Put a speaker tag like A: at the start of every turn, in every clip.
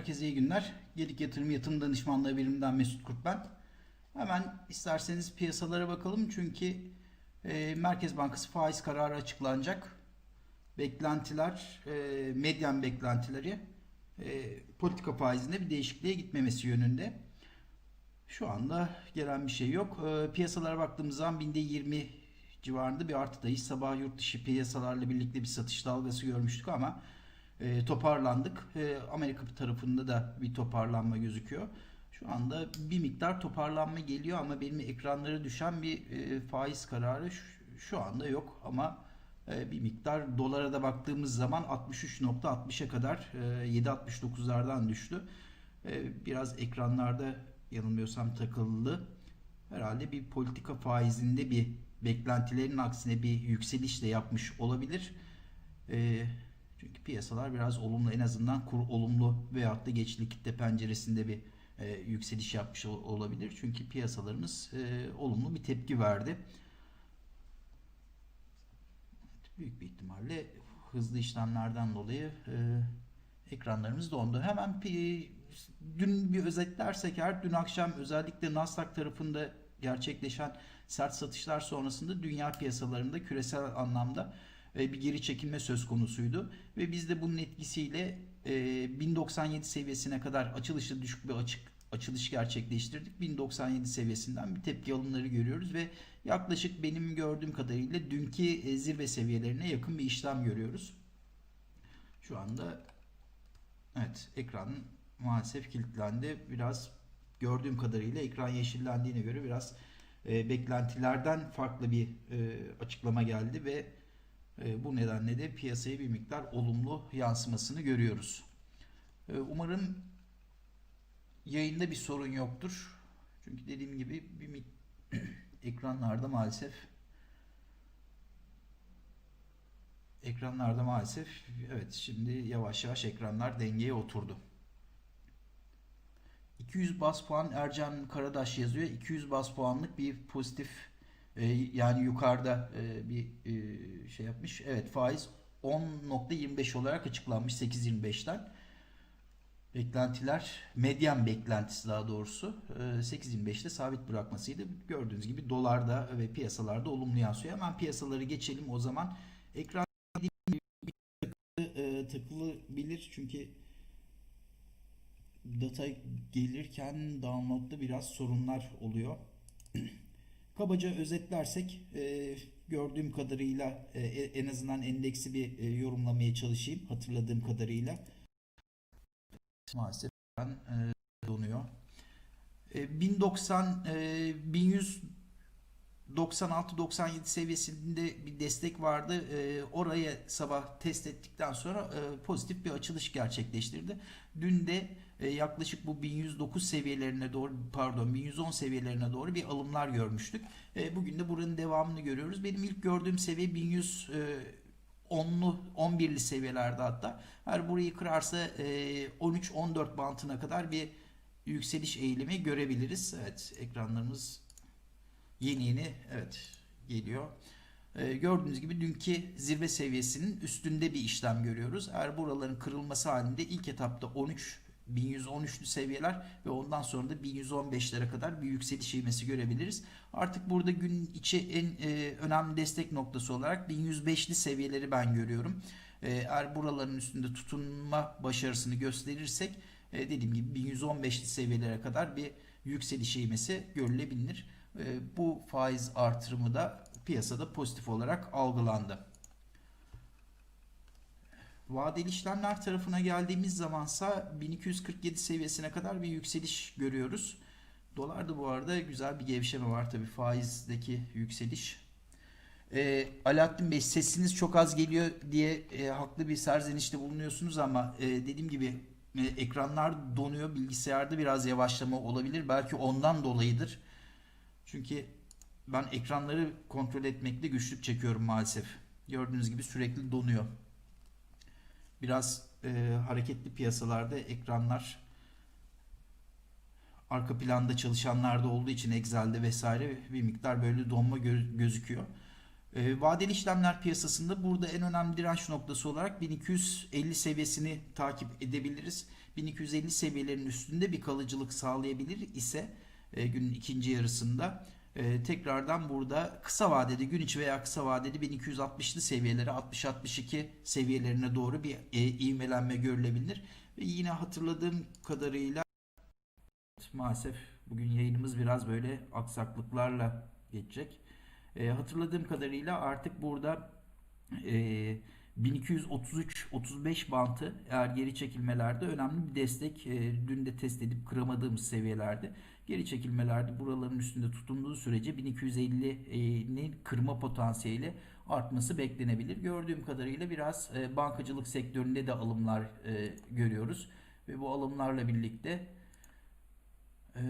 A: Herkese iyi günler. Gedik Yatırım Yatırım Danışmanlığı Biriminden Mesut Kurt ben. Hemen isterseniz piyasalara bakalım çünkü e, Merkez Bankası faiz kararı açıklanacak. Beklentiler, e, medyan beklentileri e, politika faizinde bir değişikliğe gitmemesi yönünde. Şu anda gelen bir şey yok. E, piyasalara baktığımız zaman binde 20 civarında bir artıdayız. Sabah yurt dışı piyasalarla birlikte bir satış dalgası görmüştük ama e, toparlandık. E, Amerika tarafında da bir toparlanma gözüküyor. Şu anda bir miktar toparlanma geliyor ama benim ekranlara düşen bir e, faiz kararı şu, şu anda yok ama e, bir miktar dolara da baktığımız zaman 63.60'a kadar e, 7.69'lardan düştü. E, biraz ekranlarda yanılmıyorsam takıldı. Herhalde bir politika faizinde bir beklentilerin aksine bir yükseliş de yapmış olabilir. E, çünkü piyasalar biraz olumlu en azından kur olumlu veyahut da geç likitte penceresinde bir e, yükseliş yapmış ol- olabilir. Çünkü piyasalarımız e, olumlu bir tepki verdi. Büyük bir ihtimalle hızlı işlemlerden dolayı e, ekranlarımız dondu. Hemen pi- dün bir özetlersek eğer dün akşam özellikle Nasdaq tarafında gerçekleşen sert satışlar sonrasında dünya piyasalarında küresel anlamda bir geri çekilme söz konusuydu ve biz de bunun etkisiyle e, 1097 seviyesine kadar açılışta düşük bir açık açılış gerçekleştirdik. 1097 seviyesinden bir tepki alımları görüyoruz ve yaklaşık benim gördüğüm kadarıyla dünkü e, zirve seviyelerine yakın bir işlem görüyoruz. Şu anda evet ekran maalesef kilitlendi. Biraz gördüğüm kadarıyla ekran yeşillendiğine göre biraz e, beklentilerden farklı bir e, açıklama geldi ve e, bu nedenle de piyasaya bir miktar olumlu yansımasını görüyoruz. E, umarım yayında bir sorun yoktur. Çünkü dediğim gibi bir mik- ekranlarda maalesef ekranlarda maalesef evet şimdi yavaş yavaş ekranlar dengeye oturdu. 200 bas puan Ercan Karadaş yazıyor. 200 bas puanlık bir pozitif e, yani yukarıda e, bir e, şey yapmış. Evet faiz 10.25 olarak açıklanmış 8.25'ten. Beklentiler medyan beklentisi daha doğrusu e, 8.25'te sabit bırakmasıydı. Gördüğünüz gibi dolarda ve piyasalarda olumlu yansıyor. Hemen piyasaları geçelim o zaman. Ekran e, takılabilir çünkü data gelirken download'da biraz sorunlar oluyor. Kabaca özetlersek e, gördüğüm kadarıyla e, en azından endeksi bir e, yorumlamaya çalışayım hatırladığım kadarıyla. Maalesef ben, e, donuyor. E, 1090 e, 1100 96-97 seviyesinde bir destek vardı. E, oraya sabah test ettikten sonra e, pozitif bir açılış gerçekleştirdi. Dün de e, yaklaşık bu 1109 seviyelerine doğru pardon 1110 seviyelerine doğru bir alımlar görmüştük. E, bugün de buranın devamını görüyoruz. Benim ilk gördüğüm seviye 1100 e, 10'lu 11'li seviyelerde hatta. Eğer burayı kırarsa e, 13-14 bantına kadar bir yükseliş eğilimi görebiliriz. Evet ekranlarımız yeni yeni evet geliyor. Ee, gördüğünüz gibi dünkü zirve seviyesinin üstünde bir işlem görüyoruz. Eğer buraların kırılması halinde ilk etapta 13 1113'lü seviyeler ve ondan sonra da 1115'lere kadar bir yükseliş ivmesi görebiliriz. Artık burada gün içi en e, önemli destek noktası olarak 1105'li seviyeleri ben görüyorum. E, eğer buraların üstünde tutunma başarısını gösterirsek e, dediğim gibi 1115'li seviyelere kadar bir yükseliş ivmesi görülebilir. E, bu faiz artırımı da piyasada pozitif olarak algılandı. Vadeli işlemler tarafına geldiğimiz zamansa 1247 seviyesine kadar bir yükseliş görüyoruz. Dolarda bu arada güzel bir gevşeme var tabi faizdeki yükseliş. E, Alaaddin Bey sesiniz çok az geliyor diye e, haklı bir serzenişte bulunuyorsunuz ama e, dediğim gibi e, ekranlar donuyor bilgisayarda biraz yavaşlama olabilir belki ondan dolayıdır. Çünkü ben ekranları kontrol etmekte güçlük çekiyorum maalesef. Gördüğünüz gibi sürekli donuyor. Biraz e, hareketli piyasalarda ekranlar arka planda çalışanlarda olduğu için Excel'de vesaire bir miktar böyle donma gö- gözüküyor. E, vadeli işlemler piyasasında burada en önemli direnç noktası olarak 1250 seviyesini takip edebiliriz. 1250 seviyelerin üstünde bir kalıcılık sağlayabilir ise e, günün ikinci yarısında e, tekrardan burada kısa vadede gün içi veya kısa vadede 1260'lı seviyelere 60-62 seviyelerine doğru bir e, ivmelenme görülebilir. Ve yine hatırladığım kadarıyla maalesef bugün yayınımız biraz böyle aksaklıklarla geçecek. E, hatırladığım kadarıyla artık burada e, 1233-35 bantı eğer geri çekilmelerde önemli bir destek. E, dün de test edip kıramadığımız seviyelerde. Geri çekilmelerde buraların üstünde tutunduğu sürece 1250'nin kırma potansiyeli artması beklenebilir. Gördüğüm kadarıyla biraz e, bankacılık sektöründe de alımlar e, görüyoruz. Ve bu alımlarla birlikte e,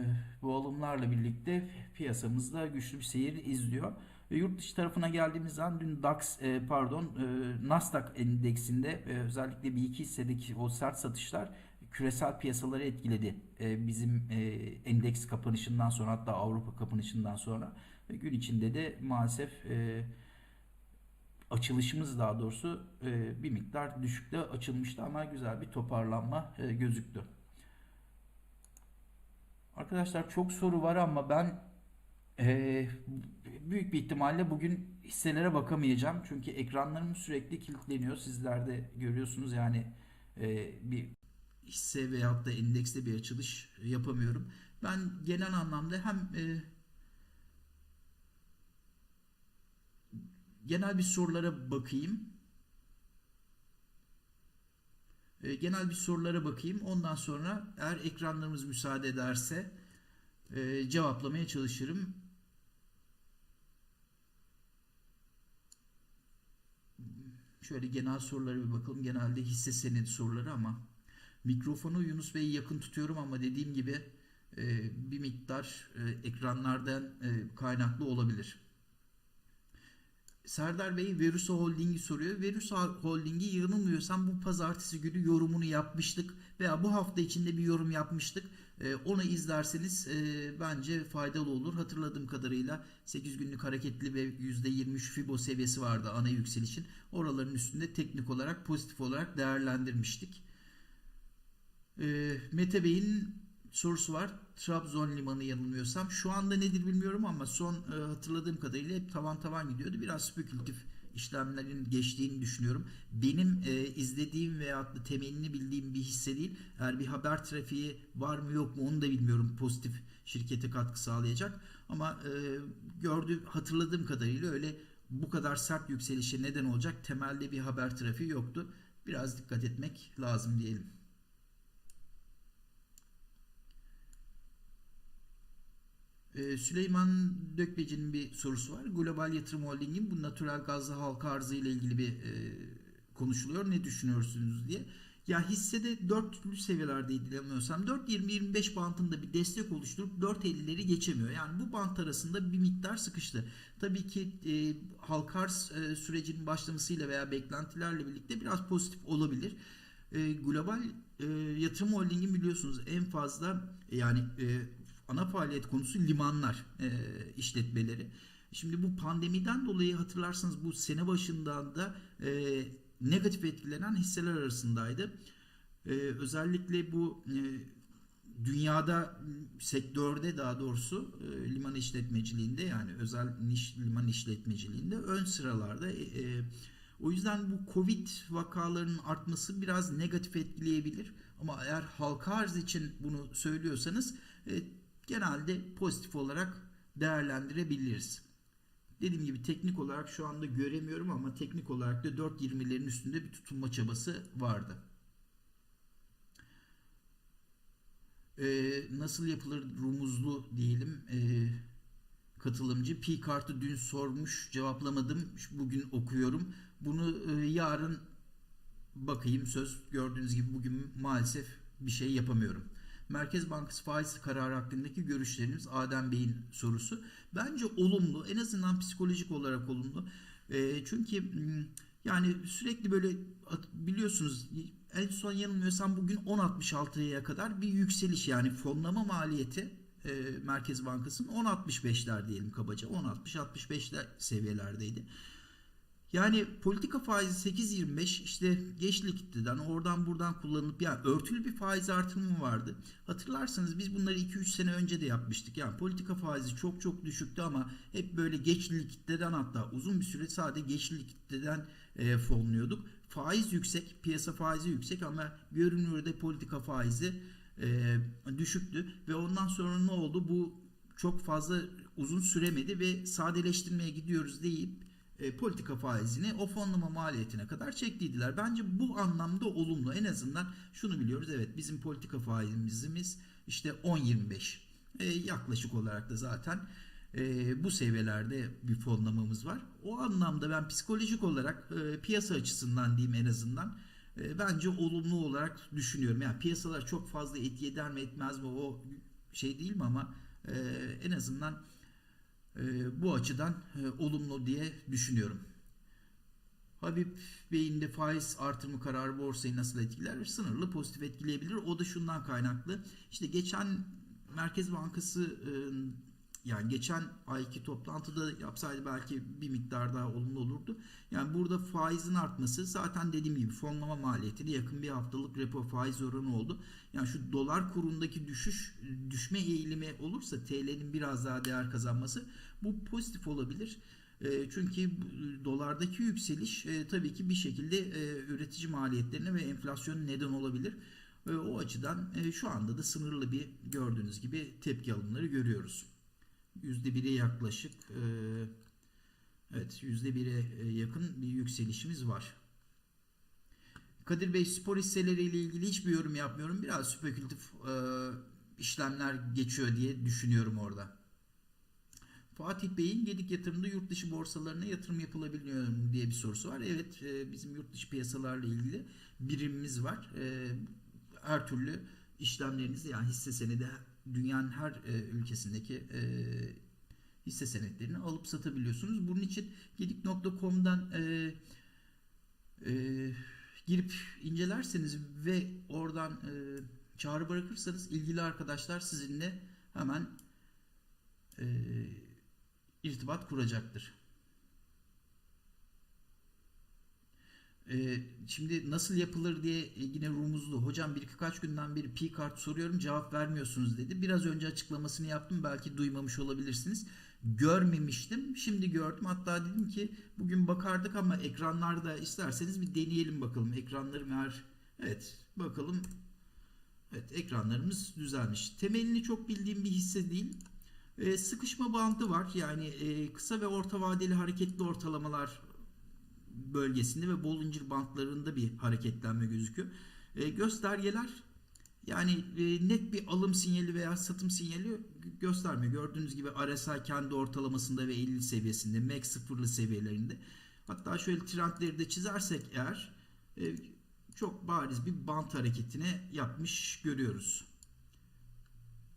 A: bu alımlarla birlikte piyasamızda güçlü bir seyir izliyor. Ve yurt dışı tarafına geldiğimiz zaman dün DAX e, pardon e, Nasdaq endeksinde e, özellikle bir iki hissedeki o sert satışlar küresel piyasaları etkiledi. E, bizim e, endeks kapanışından sonra hatta Avrupa kapanışından sonra ve gün içinde de maalesef e, açılışımız daha doğrusu e, bir miktar düşükte açılmıştı ama güzel bir toparlanma e, gözüktü. Arkadaşlar çok soru var ama ben e, büyük bir ihtimalle bugün hisselere bakamayacağım. Çünkü ekranlarım sürekli kilitleniyor. Sizler de görüyorsunuz yani e, bir hisse veyahut da endekste bir açılış yapamıyorum. Ben genel anlamda hem e, genel bir sorulara bakayım. E, genel bir sorulara bakayım. Ondan sonra eğer ekranlarımız müsaade ederse e, cevaplamaya çalışırım. Şöyle genel sorulara bir bakalım. Genelde hisse senedi soruları ama mikrofonu Yunus Bey'i yakın tutuyorum ama dediğim gibi e, bir miktar e, ekranlardan e, kaynaklı olabilir. Serdar Bey Verusa Holding'i soruyor. Verusa Holding'i yanılmıyorsam bu pazartesi günü yorumunu yapmıştık veya bu hafta içinde bir yorum yapmıştık. Ee, onu izlerseniz e, bence faydalı olur. Hatırladığım kadarıyla 8 günlük hareketli ve %23 Fibo seviyesi vardı ana yükselişin. Oraların üstünde teknik olarak pozitif olarak değerlendirmiştik. Ee, Mete Bey'in sorusu var. Trabzon limanı yanılmıyorsam. Şu anda nedir bilmiyorum ama son e, hatırladığım kadarıyla hep tavan tavan gidiyordu. Biraz spekülatif işlemlerin geçtiğini düşünüyorum. Benim e, izlediğim veya da temelini bildiğim bir hisse değil. Eğer bir haber trafiği var mı yok mu onu da bilmiyorum. Pozitif şirkete katkı sağlayacak. Ama e, gördüğüm hatırladığım kadarıyla öyle bu kadar sert yükselişe neden olacak temelde bir haber trafiği yoktu. Biraz dikkat etmek lazım diyelim. Ee, Süleyman Dökbeci'nin bir sorusu var. Global Yatırım Holding'in bu natural gazlı halka arzı ile ilgili bir e, konuşuluyor. Ne düşünüyorsunuz diye. Ya hissede 4 türlü seviyelerdeydi yanılmıyorsam. 4.20-25 bantında bir destek oluşturup 4.50'leri geçemiyor. Yani bu bant arasında bir miktar sıkıştı. Tabii ki e, halka arz e, sürecinin başlamasıyla veya beklentilerle birlikte biraz pozitif olabilir. E, global e, yatırım holdingin biliyorsunuz en fazla yani e, ana faaliyet konusu limanlar e, işletmeleri. Şimdi bu pandemiden dolayı hatırlarsanız bu sene başından da e, negatif etkilenen hisseler arasındaydı. E, özellikle bu e, dünyada sektörde daha doğrusu e, liman işletmeciliğinde yani özel niş liman işletmeciliğinde ön sıralarda e, e, o yüzden bu Covid vakalarının artması biraz negatif etkileyebilir. Ama eğer halka arz için bunu söylüyorsanız e, genelde pozitif olarak değerlendirebiliriz. Dediğim gibi teknik olarak şu anda göremiyorum ama teknik olarak da 4.20'lerin üstünde bir tutunma çabası vardı. Ee, nasıl yapılır rumuzlu diyelim ee, katılımcı. P kartı dün sormuş cevaplamadım. Bugün okuyorum. Bunu e, yarın bakayım söz gördüğünüz gibi bugün maalesef bir şey yapamıyorum. Merkez Bankası faiz kararı hakkındaki görüşleriniz Adem Bey'in sorusu. Bence olumlu. En azından psikolojik olarak olumlu. E, çünkü yani sürekli böyle biliyorsunuz en son yanılmıyorsam bugün 10.66'ya kadar bir yükseliş yani fonlama maliyeti e, Merkez Bankası'nın 10.65'ler diyelim kabaca. 10.60-65'ler seviyelerdeydi. Yani politika faizi 8.25 işte geç likiditeden oradan buradan kullanılıp yani örtülü bir faiz artırımı vardı. Hatırlarsanız biz bunları 2-3 sene önce de yapmıştık. Yani politika faizi çok çok düşüktü ama hep böyle geç likiditeden hatta uzun bir süre sadece geç likiditeden e, fonluyorduk. Faiz yüksek, piyasa faizi yüksek ama görünürde politika faizi e, düşüktü ve ondan sonra ne oldu? Bu çok fazla uzun süremedi ve sadeleştirmeye gidiyoruz deyip e, politika faizini o fonlama maliyetine kadar çektiydiler. Bence bu anlamda olumlu. En azından şunu biliyoruz. Evet bizim politika faizimiz işte 10-25. E, yaklaşık olarak da zaten e, bu seviyelerde bir fonlamamız var. O anlamda ben psikolojik olarak e, piyasa açısından diyeyim en azından e, bence olumlu olarak düşünüyorum. Yani piyasalar çok fazla etki eder mi etmez mi o şey değil mi ama e, en azından bu açıdan e, olumlu diye düşünüyorum. Habib Bey'in de faiz artırımı kararı borsayı nasıl etkiler? Sınırlı pozitif etkileyebilir. O da şundan kaynaklı. İşte geçen Merkez Bankası yani geçen ayki toplantıda yapsaydı belki bir miktar daha olumlu olurdu. Yani burada faizin artması zaten dediğim gibi fonlama maliyetine yakın bir haftalık repo faiz oranı oldu. Yani şu dolar kurundaki düşüş düşme eğilimi olursa TL'nin biraz daha değer kazanması bu pozitif olabilir. E, çünkü dolardaki yükseliş e, tabii ki bir şekilde e, üretici maliyetlerine ve enflasyona neden olabilir. O açıdan e, şu anda da sınırlı bir gördüğünüz gibi tepki alımları görüyoruz. %1'e yaklaşık e, evet %1'e yakın bir yükselişimiz var. Kadir Bey spor hisseleriyle ilgili hiçbir yorum yapmıyorum. Biraz spekülatif e, işlemler geçiyor diye düşünüyorum orada. Fatih Bey'in Gedik yatırımda yurt dışı borsalarına yatırım yapılabiliyor mu diye bir sorusu var. Evet e, bizim yurt dışı piyasalarla ilgili birimimiz var. E, her türlü işlemlerinizi yani hisse senedi dünyanın her e, ülkesindeki e, hisse senetlerini alıp satabiliyorsunuz. Bunun için gedik.com'dan e, e, girip incelerseniz ve oradan e, çağrı bırakırsanız ilgili arkadaşlar sizinle hemen e, irtibat kuracaktır. Şimdi nasıl yapılır diye yine rumuzlu. Hocam bir kaç günden beri P kart soruyorum cevap vermiyorsunuz dedi. Biraz önce açıklamasını yaptım. Belki duymamış olabilirsiniz. Görmemiştim. Şimdi gördüm. Hatta dedim ki bugün bakardık ama ekranlarda isterseniz bir deneyelim bakalım. Ekranlarım eğer evet bakalım. Evet ekranlarımız düzelmiş. Temelini çok bildiğim bir hisse değil. Ee, sıkışma bandı var. Yani e, kısa ve orta vadeli hareketli ortalamalar bölgesinde ve Bollinger bantlarında bir hareketlenme gözüküyor. E, göstergeler yani e, net bir alım sinyali veya satım sinyali göstermiyor. Gördüğünüz gibi RSI kendi ortalamasında ve 50 seviyesinde, MAC sıfırlı seviyelerinde. Hatta şöyle trendleri de çizersek eğer e, çok bariz bir bant hareketine yapmış görüyoruz.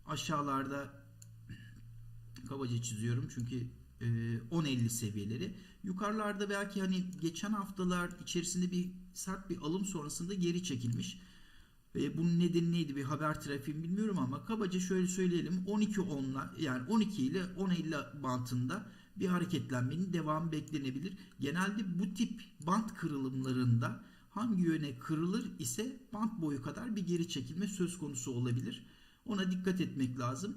A: Aşağılarda kabaca çiziyorum çünkü 10.50 seviyeleri. Yukarılarda belki hani geçen haftalar içerisinde bir sert bir alım sonrasında geri çekilmiş. E, bunun nedeni neydi bir haber trafiği bilmiyorum ama kabaca şöyle söyleyelim 12.10'la yani 12 ile 10.50 bantında bir hareketlenmenin devamı beklenebilir. Genelde bu tip bant kırılımlarında hangi yöne kırılır ise bant boyu kadar bir geri çekilme söz konusu olabilir. Ona dikkat etmek lazım.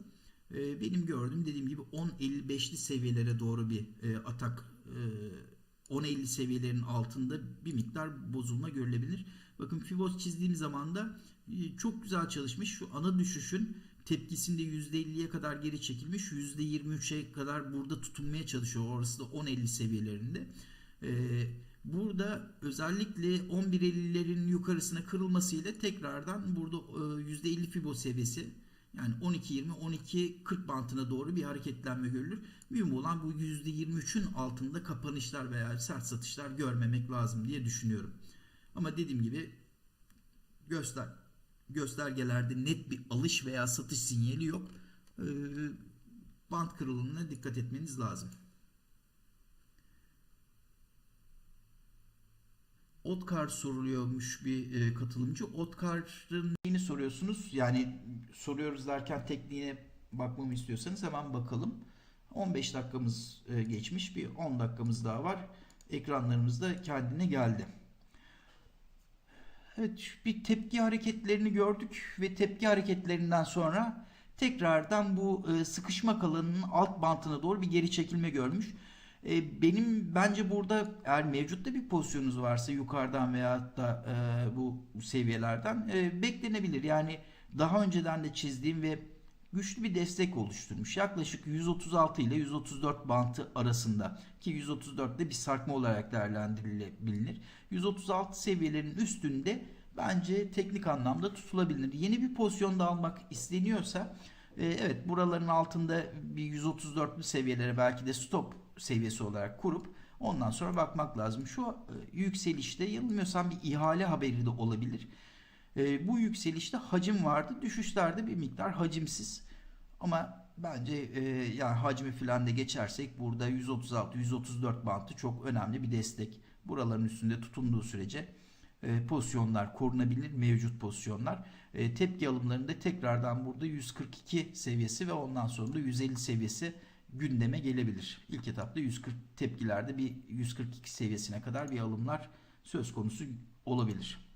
A: Benim gördüğüm dediğim gibi 10.55'li seviyelere doğru bir atak 10.50 seviyelerin altında bir miktar bozulma görülebilir. Bakın Fibos çizdiğim zaman da çok güzel çalışmış. Şu ana düşüşün tepkisinde %50'ye kadar geri çekilmiş. %23'e kadar burada tutunmaya çalışıyor. Orası da 10.50 seviyelerinde. Burada özellikle 11.50'lerin yukarısına kırılmasıyla tekrardan burada %50 Fibo seviyesi yani 12-20 12-40 bantına doğru bir hareketlenme görülür. Mühim olan bu %23'ün altında kapanışlar veya sert satışlar görmemek lazım diye düşünüyorum. Ama dediğim gibi göster göstergelerde net bir alış veya satış sinyali yok. Ee, bant kırılımına dikkat etmeniz lazım. Otkar soruluyormuş bir e, katılımcı. Otkar'ın neyini soruyorsunuz? Yani soruyoruz derken tekniğine bakmamı istiyorsanız hemen bakalım. 15 dakikamız e, geçmiş. Bir 10 dakikamız daha var. ekranlarımızda kendine geldi. Evet bir tepki hareketlerini gördük ve tepki hareketlerinden sonra tekrardan bu e, sıkışma alanının alt bantına doğru bir geri çekilme görmüş. E, benim bence burada eğer mevcutta bir pozisyonunuz varsa yukarıdan veya da e, bu seviyelerden e, beklenebilir. Yani daha önceden de çizdiğim ve güçlü bir destek oluşturmuş. Yaklaşık 136 ile 134 bantı arasında ki 134 de bir sarkma olarak değerlendirilebilir. 136 seviyelerin üstünde bence teknik anlamda tutulabilir. Yeni bir pozisyonda almak isteniyorsa e, evet buraların altında bir 134'lü seviyelere belki de stop seviyesi olarak kurup ondan sonra bakmak lazım. Şu e, yükselişte yanılmıyorsam bir ihale haberi de olabilir. E, bu yükselişte hacim vardı. Düşüşlerde bir miktar hacimsiz. Ama bence e, yani hacmi falan da geçersek burada 136-134 bantı çok önemli bir destek. Buraların üstünde tutunduğu sürece pozisyonlar korunabilir mevcut pozisyonlar. Tepki alımlarında tekrardan burada 142 seviyesi ve ondan sonra da 150 seviyesi gündeme gelebilir. İlk etapta 140 tepkilerde bir 142 seviyesine kadar bir alımlar söz konusu olabilir.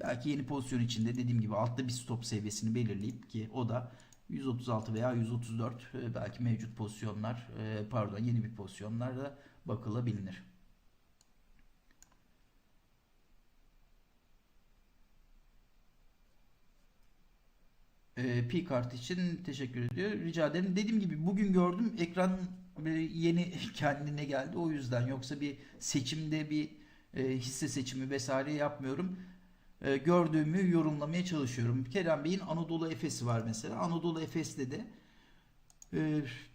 A: Belki yeni pozisyon içinde dediğim gibi altta bir stop seviyesini belirleyip ki o da 136 veya 134 e, belki mevcut pozisyonlar e, pardon yeni bir pozisyonlarda bakılabilir. E, P kart için teşekkür ediyor. Rica ederim. Dediğim gibi bugün gördüm ekran yeni kendine geldi. O yüzden yoksa bir seçimde bir hisse seçimi vesaire yapmıyorum. Gördüğümü yorumlamaya çalışıyorum. Kerem Bey'in Anadolu Efes'i var mesela. Anadolu Efes'te de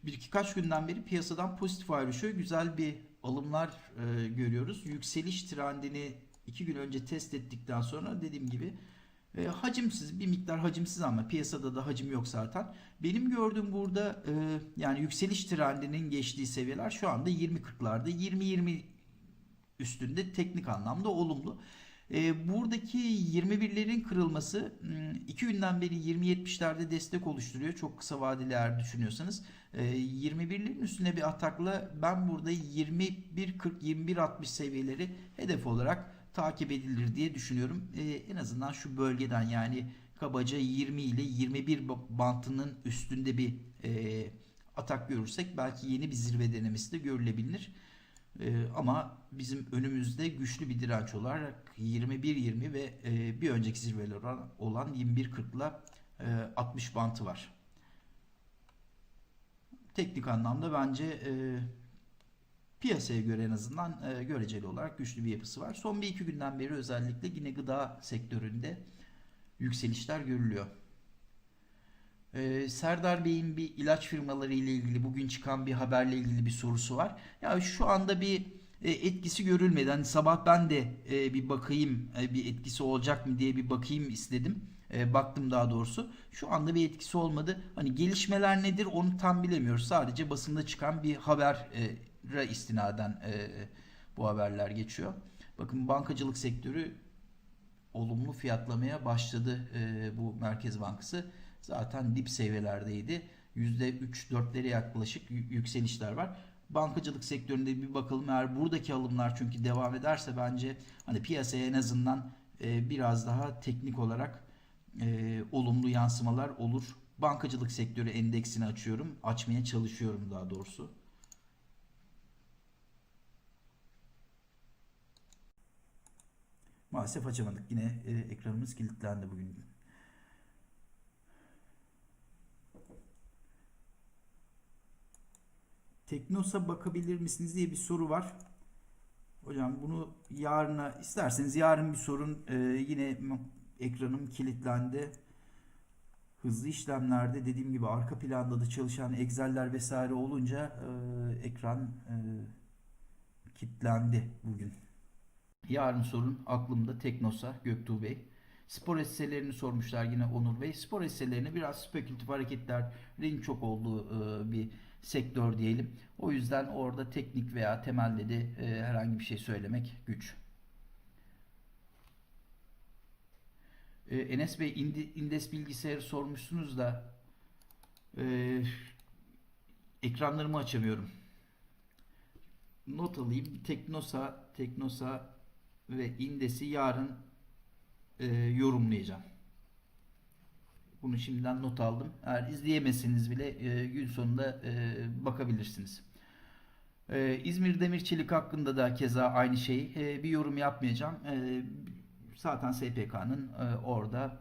A: bir iki kaç günden beri piyasadan pozitif ayrışıyor. Güzel bir alımlar görüyoruz. Yükseliş trendini iki gün önce test ettikten sonra dediğim gibi e, hacimsiz bir miktar hacimsiz ama piyasada da hacim yok zaten. Benim gördüğüm burada e, yani yükseliş trendinin geçtiği seviyeler şu anda 20-40'larda 20-20 üstünde teknik anlamda olumlu. E, buradaki 21'lerin kırılması 2 günden beri 20-70'lerde destek oluşturuyor. Çok kısa vadeli eğer düşünüyorsanız. E, 21'lerin üstüne bir atakla ben burada 21-40-21-60 seviyeleri hedef olarak takip edilir diye düşünüyorum. E, en azından şu bölgeden yani kabaca 20 ile 21 bantının üstünde bir e, atak görürsek belki yeni bir zirve denemesi de görülebilir. E, ama bizim önümüzde güçlü bir direnç olarak 21-20 ve e, bir önceki zirveler olan 21-40 ile e, 60 bantı var. Teknik anlamda bence e, piyasaya göre en azından e, göreceli olarak güçlü bir yapısı var. Son bir iki günden beri özellikle yine gıda sektöründe yükselişler görülüyor. Ee, Serdar Bey'in bir ilaç firmaları ile ilgili bugün çıkan bir haberle ilgili bir sorusu var. Ya şu anda bir e, etkisi görülmedi. Hani sabah ben de e, bir bakayım e, bir etkisi olacak mı diye bir bakayım istedim. E, baktım daha doğrusu. Şu anda bir etkisi olmadı. Hani gelişmeler nedir onu tam bilemiyoruz. Sadece basında çıkan bir haber e, istinaden e, bu haberler geçiyor. Bakın bankacılık sektörü olumlu fiyatlamaya başladı e, bu Merkez Bankası. Zaten dip seviyelerdeydi. %3-4'lere yaklaşık yükselişler var. Bankacılık sektöründe bir bakalım eğer buradaki alımlar çünkü devam ederse bence hani piyasaya en azından e, biraz daha teknik olarak e, olumlu yansımalar olur. Bankacılık sektörü endeksini açıyorum. Açmaya çalışıyorum daha doğrusu. Maalesef açamadık. Yine e, ekranımız kilitlendi bugün. Teknos'a bakabilir misiniz diye bir soru var. Hocam bunu yarına isterseniz yarın bir sorun e, yine ekranım kilitlendi. Hızlı işlemlerde dediğim gibi arka planda da çalışan Excel'ler vesaire olunca e, ekran e, kilitlendi bugün. Yarın sorun aklımda Teknosa Göktuğ Bey. Spor hisselerini sormuşlar yine Onur Bey. Spor hisselerini biraz spekülatif hareketlerin çok olduğu e, bir sektör diyelim. O yüzden orada teknik veya temelde de e, herhangi bir şey söylemek güç. E, Enes Bey Indes bilgisayarı sormuşsunuz da ekranlarımı açamıyorum. not alayım. Teknosa, Teknosa ve Indes'i yarın e, yorumlayacağım. Bunu şimdiden not aldım. Eğer izleyemezseniz bile e, gün sonunda e, bakabilirsiniz. E, İzmir Demir Çelik hakkında da keza aynı şey. E, bir yorum yapmayacağım. E, zaten SPK'nın e, orada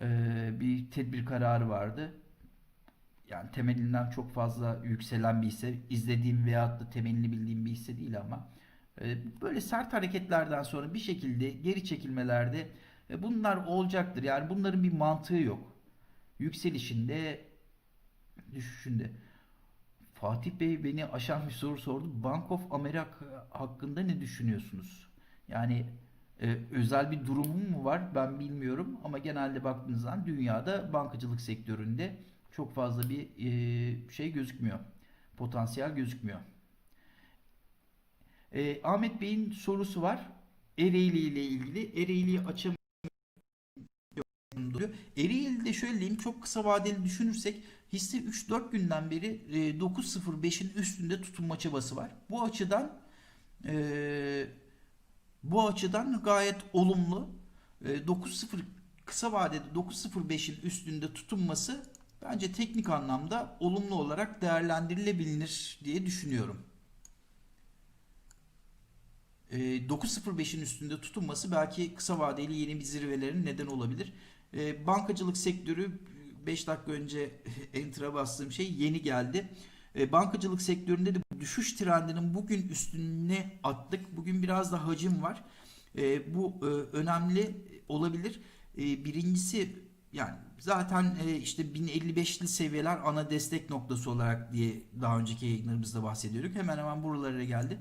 A: e, bir tedbir kararı vardı. Yani temelinden çok fazla yükselen bir hisse, izlediğim veyahut da temelini bildiğim bir hisse değil ama böyle sert hareketlerden sonra bir şekilde geri çekilmelerde e, bunlar olacaktır. Yani bunların bir mantığı yok. Yükselişinde, düşüşünde. Fatih Bey beni aşan bir soru sordu. Bank of America hakkında ne düşünüyorsunuz? Yani e, özel bir durumum mu var ben bilmiyorum ama genelde baktığınız zaman dünyada bankacılık sektöründe çok fazla bir e, şey gözükmüyor. Potansiyel gözükmüyor. E, Ahmet Bey'in sorusu var. Ereğli ile ilgili. Ereğli'yi açamıyorum. Ereğli'de şöyle diyeyim çok kısa vadeli düşünürsek hisse 3-4 günden beri e, 9.05'in üstünde tutunma çabası var. Bu açıdan e, bu açıdan gayet olumlu. E, 9.0 kısa vadede 9.05'in üstünde tutunması bence teknik anlamda olumlu olarak değerlendirilebilir diye düşünüyorum. E, 9.05'in üstünde tutunması belki kısa vadeli yeni bir zirvelerin neden olabilir. E, bankacılık sektörü 5 dakika önce enter'a bastığım şey yeni geldi. E, bankacılık sektöründe de düşüş trendinin bugün üstüne attık. Bugün biraz da hacim var. E, bu e, önemli olabilir. E, birincisi yani zaten e, işte 1055'li seviyeler ana destek noktası olarak diye daha önceki yayınlarımızda bahsediyorduk. Hemen hemen buralara geldi.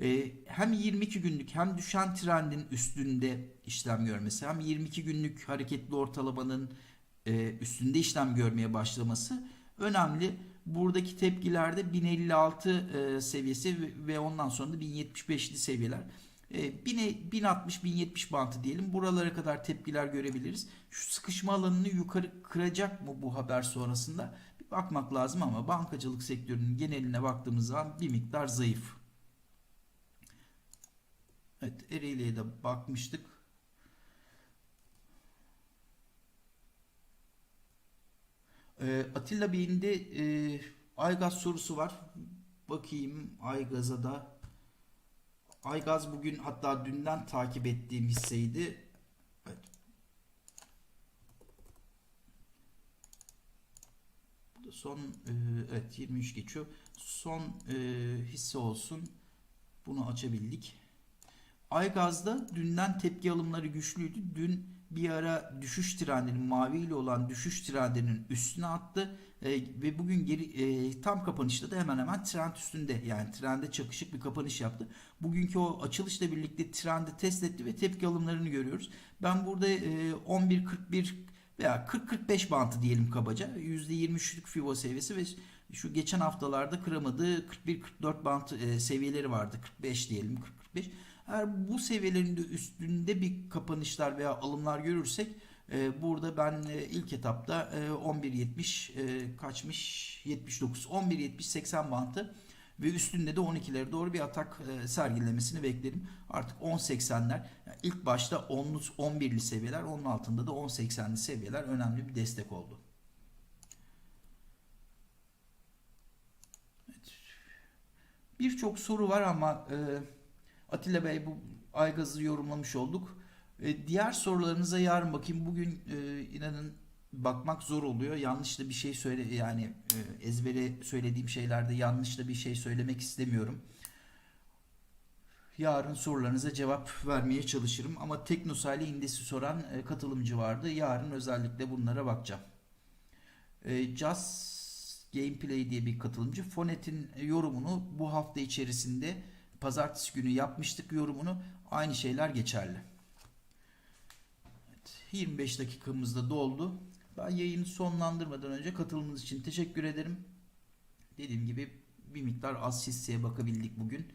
A: E, hem 22 günlük hem düşen trendin üstünde işlem görmesi hem 22 günlük hareketli ortalamanın e, üstünde işlem görmeye başlaması önemli. Buradaki tepkilerde 1056 e, seviyesi ve, ve ondan sonra da 1075'li seviyeler. E, 1060-1070 bantı diyelim. Buralara kadar tepkiler görebiliriz. Şu sıkışma alanını yukarı kıracak mı bu haber sonrasında? Bir bakmak lazım ama bankacılık sektörünün geneline baktığımız zaman bir miktar zayıf. Evet Ereğli'ye de bakmıştık. Ee, Atilla Bey'in de e, Aygaz sorusu var. Bakayım Aygaz'a da. Aygaz bugün hatta dünden takip ettiğim hisseydi. Evet. Bu da son e, evet 23 geçiyor. Son e, hisse olsun. Bunu açabildik. Aygaz'da dünden tepki alımları güçlüydü. Dün bir ara düşüş trendinin mavi ile olan düşüş trendinin üstüne attı e, ve bugün geri e, tam kapanışta da hemen hemen trend üstünde yani trende çakışık bir kapanış yaptı. Bugünkü o açılışla birlikte trendi test etti ve tepki alımlarını görüyoruz. Ben burada e, 11.41 veya 40-45 bantı diyelim kabaca %23'lük FIBO seviyesi ve şu geçen haftalarda kıramadığı 41-44 bant e, seviyeleri vardı 45 diyelim 40-45 eğer bu seviyelerin de üstünde bir kapanışlar veya alımlar görürsek e, burada ben e, ilk etapta e, 11.70 e, kaçmış 79 11.70 80 bantı ve üstünde de 12'lere doğru bir atak e, sergilemesini beklerim. Artık 10.80'ler yani ilk başta 10'lu 11'li seviyeler onun altında da 10.80'li seviyeler önemli bir destek oldu. Evet. Birçok soru var ama e, Atilla Bey bu Aygaz'ı yorumlamış olduk. E, diğer sorularınıza yarın bakayım. Bugün e, inanın bakmak zor oluyor. Yanlış da bir şey söyle yani e, ezbere söylediğim şeylerde yanlış da bir şey söylemek istemiyorum. Yarın sorularınıza cevap vermeye çalışırım. Ama Teknosa'yla indesi soran e, katılımcı vardı. Yarın özellikle bunlara bakacağım. E, Just Gameplay diye bir katılımcı. Fonet'in yorumunu bu hafta içerisinde pazartesi günü yapmıştık yorumunu. Aynı şeyler geçerli. Evet, 25 dakikamız da doldu. Ben yayını sonlandırmadan önce katılımınız için teşekkür ederim. Dediğim gibi bir miktar az hisseye bakabildik bugün.